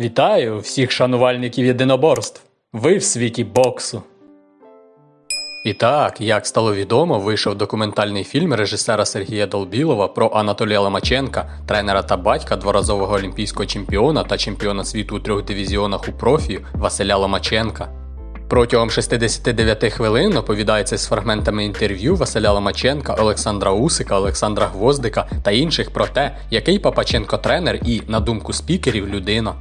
Вітаю всіх шанувальників єдиноборств. Ви в світі боксу. І так, як стало відомо, вийшов документальний фільм режисера Сергія Долбілова про Анатолія Ломаченка, тренера та батька дворазового олімпійського чемпіона та чемпіона світу у трьох дивізіонах у профі Василя Ломаченка. Протягом 69 хвилин оповідається з фрагментами інтерв'ю Василя Ломаченка, Олександра Усика, Олександра Гвоздика та інших про те, який Папаченко тренер і, на думку спікерів, людина.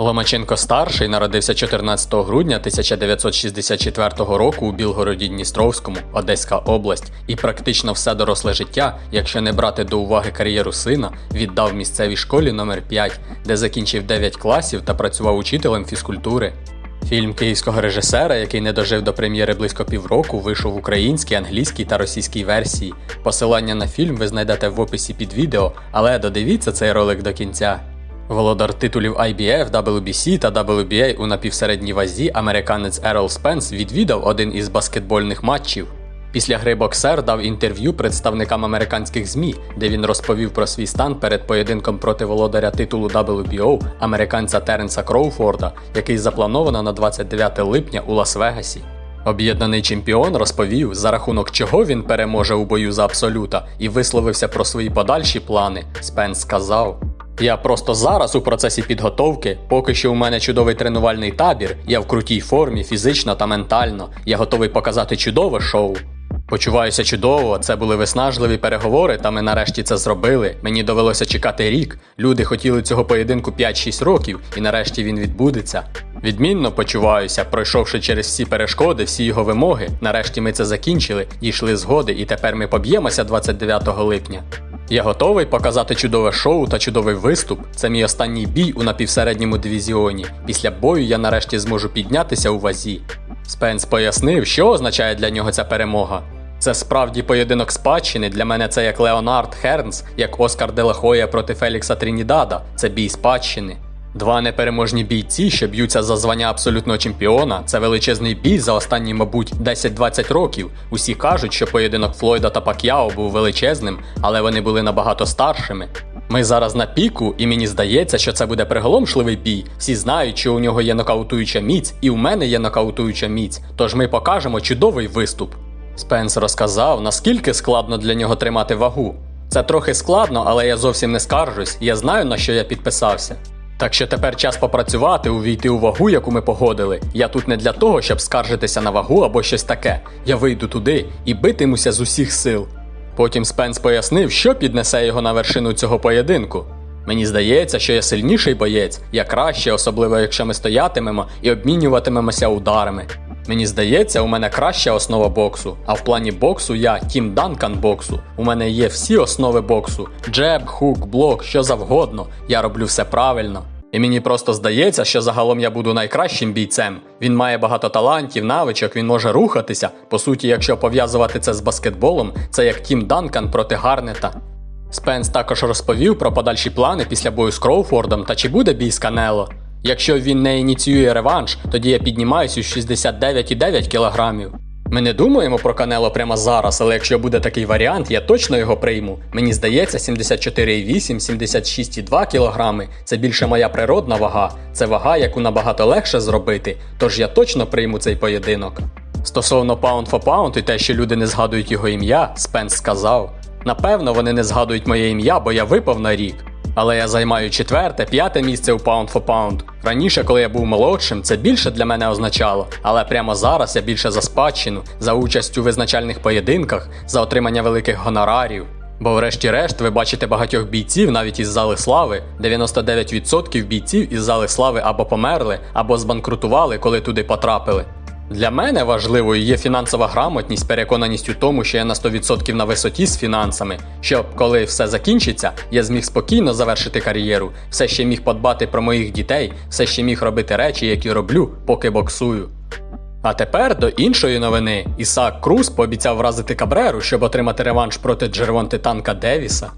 Ломаченко старший народився 14 грудня 1964 року у Білгороді Дністровському, Одеська область, і практично все доросле життя, якщо не брати до уваги кар'єру сина, віддав місцевій школі номер 5 де закінчив 9 класів та працював учителем фізкультури. Фільм київського режисера, який не дожив до прем'єри близько півроку, вийшов в українській, англійській та російській версії. Посилання на фільм ви знайдете в описі під відео, але додивіться цей ролик до кінця. Володар титулів IBF, WBC та WBA у напівсередній вазі американець Ерол Спенс відвідав один із баскетбольних матчів. Після гри боксер дав інтерв'ю представникам американських ЗМІ, де він розповів про свій стан перед поєдинком проти володаря титулу WBO американця Теренса Кроуфорда, який заплановано на 29 липня у Лас-Вегасі. Об'єднаний чемпіон розповів, за рахунок чого він переможе у бою за абсолюта, і висловився про свої подальші плани. Спенс сказав. Я просто зараз у процесі підготовки, поки що у мене чудовий тренувальний табір, я в крутій формі, фізично та ментально. Я готовий показати чудове шоу. Почуваюся чудово, це були виснажливі переговори, та ми нарешті це зробили. Мені довелося чекати рік. Люди хотіли цього поєдинку 5-6 років, і нарешті він відбудеться. Відмінно почуваюся, пройшовши через всі перешкоди, всі його вимоги. Нарешті ми це закінчили, дійшли згоди, і тепер ми поб'ємося 29 липня. Я готовий показати чудове шоу та чудовий виступ. Це мій останній бій у напівсередньому дивізіоні. Після бою я нарешті зможу піднятися у вазі. Спенс пояснив, що означає для нього ця перемога. Це справді поєдинок спадщини. Для мене це як Леонард Хернс, як Оскар Делахоя проти Фелікса Трінідада. Це бій спадщини. Два непереможні бійці, що б'ються за звання абсолютного чемпіона, це величезний бій за останні, мабуть, 10-20 років. Усі кажуть, що поєдинок Флойда та Пак'яо був величезним, але вони були набагато старшими. Ми зараз на піку, і мені здається, що це буде приголомшливий бій. Всі знають, що у нього є нокаутуюча міць, і у мене є нокаутуюча міць. Тож ми покажемо чудовий виступ. Спенс розказав, наскільки складно для нього тримати вагу. Це трохи складно, але я зовсім не скаржусь, я знаю, на що я підписався. Так що тепер час попрацювати, увійти у вагу, яку ми погодили. Я тут не для того, щоб скаржитися на вагу або щось таке. Я вийду туди і битимуся з усіх сил. Потім Спенс пояснив, що піднесе його на вершину цього поєдинку. Мені здається, що я сильніший боєць, я краще, особливо якщо ми стоятимемо і обмінюватимемося ударами. Мені здається, у мене краща основа боксу, а в плані боксу я Тім Данкан боксу. У мене є всі основи боксу: джеб, хук, блок, що завгодно. Я роблю все правильно. І мені просто здається, що загалом я буду найкращим бійцем. Він має багато талантів, навичок, він може рухатися. По суті, якщо пов'язувати це з баскетболом, це як Тім Данкан проти Гарнета. Спенс також розповів про подальші плани після бою з Кроуфордом та чи буде бій з Канело. Якщо він не ініціює реванш, тоді я піднімаюсь у 69,9 кілограмів. Ми не думаємо про Канело прямо зараз, але якщо буде такий варіант, я точно його прийму. Мені здається, 74,8, 76,2 кілограми – це більше моя природна вага. Це вага, яку набагато легше зробити, тож я точно прийму цей поєдинок. Стосовно Pound for Pound і те, що люди не згадують його ім'я, Спенс сказав. Напевно, вони не згадують моє ім'я, бо я випав на рік. Але я займаю четверте, п'яте місце у Pound for Pound. Раніше, коли я був молодшим, це більше для мене означало, але прямо зараз я більше за спадщину, за участь у визначальних поєдинках, за отримання великих гонорарів. Бо, врешті-решт, ви бачите багатьох бійців навіть із зали слави. 99% бійців із зали слави або померли, або збанкрутували, коли туди потрапили. Для мене важливою є фінансова грамотність, переконаність у тому, що я на 100% на висоті з фінансами, щоб коли все закінчиться, я зміг спокійно завершити кар'єру, все ще міг подбати про моїх дітей, все ще міг робити речі, які роблю, поки боксую. А тепер до іншої новини. Ісаак Круз пообіцяв вразити Кабреру, щоб отримати реванш проти Джервонти Танка Девіса.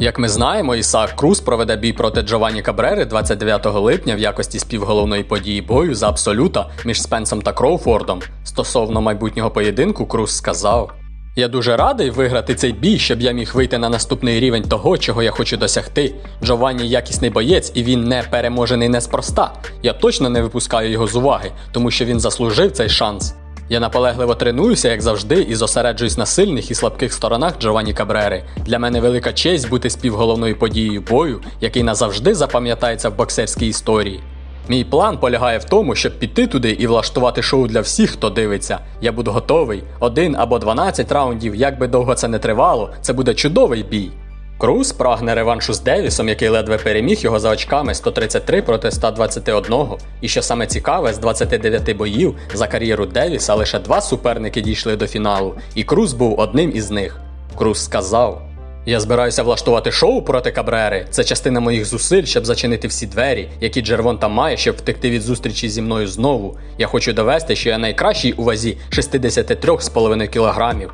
Як ми знаємо, Ісаак Круз проведе бій проти Джованні Кабрери 29 липня в якості співголовної події бою за абсолюта між Спенсом та Кроуфордом. Стосовно майбутнього поєдинку, Круз сказав: Я дуже радий виграти цей бій, щоб я міг вийти на наступний рівень того, чого я хочу досягти. Джованні якісний боєць, і він не переможений неспроста. Я точно не випускаю його з уваги, тому що він заслужив цей шанс. Я наполегливо тренуюся, як завжди, і зосереджуюсь на сильних і слабких сторонах Джованні Кабрери. Для мене велика честь бути співголовною подією бою, який назавжди запам'ятається в боксерській історії. Мій план полягає в тому, щоб піти туди і влаштувати шоу для всіх, хто дивиться. Я буду готовий. Один або 12 раундів, як би довго це не тривало, це буде чудовий бій. Круз прагне реваншу з Девісом, який ледве переміг його за очками 133 проти 121. І що саме цікаве, з 29 боїв за кар'єру Девіса лише два суперники дійшли до фіналу, і Круз був одним із них. Круз сказав: Я збираюся влаштувати шоу проти Кабрери. Це частина моїх зусиль, щоб зачинити всі двері, які Джервонта має, щоб втекти від зустрічі зі мною знову. Я хочу довести, що я найкращий у вазі 63,5 кілограмів.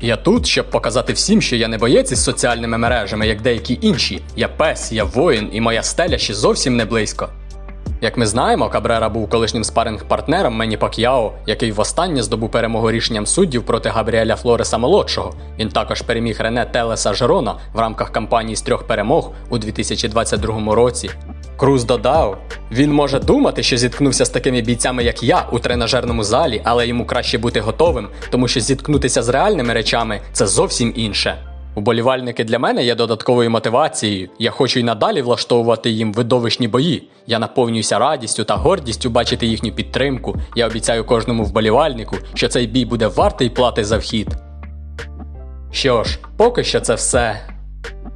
Я тут, щоб показати всім, що я не боєць із соціальними мережами, як деякі інші. Я пес, я воїн, і моя стеля ще зовсім не близько. Як ми знаємо, Кабрера був колишнім спаринг-партнером Мені Пак'яо, який востаннє здобув перемогу рішенням суддів проти Габріеля Флореса молодшого. Він також переміг Рене Телеса Жерона в рамках кампанії з трьох перемог у 2022 році. Круз додав: він може думати, що зіткнувся з такими бійцями, як я, у тренажерному залі, але йому краще бути готовим, тому що зіткнутися з реальними речами це зовсім інше. Уболівальники для мене є додатковою мотивацією. Я хочу й надалі влаштовувати їм видовищні бої. Я наповнююся радістю та гордістю бачити їхню підтримку. Я обіцяю кожному вболівальнику, що цей бій буде вартий плати за вхід. Що ж, поки що це все.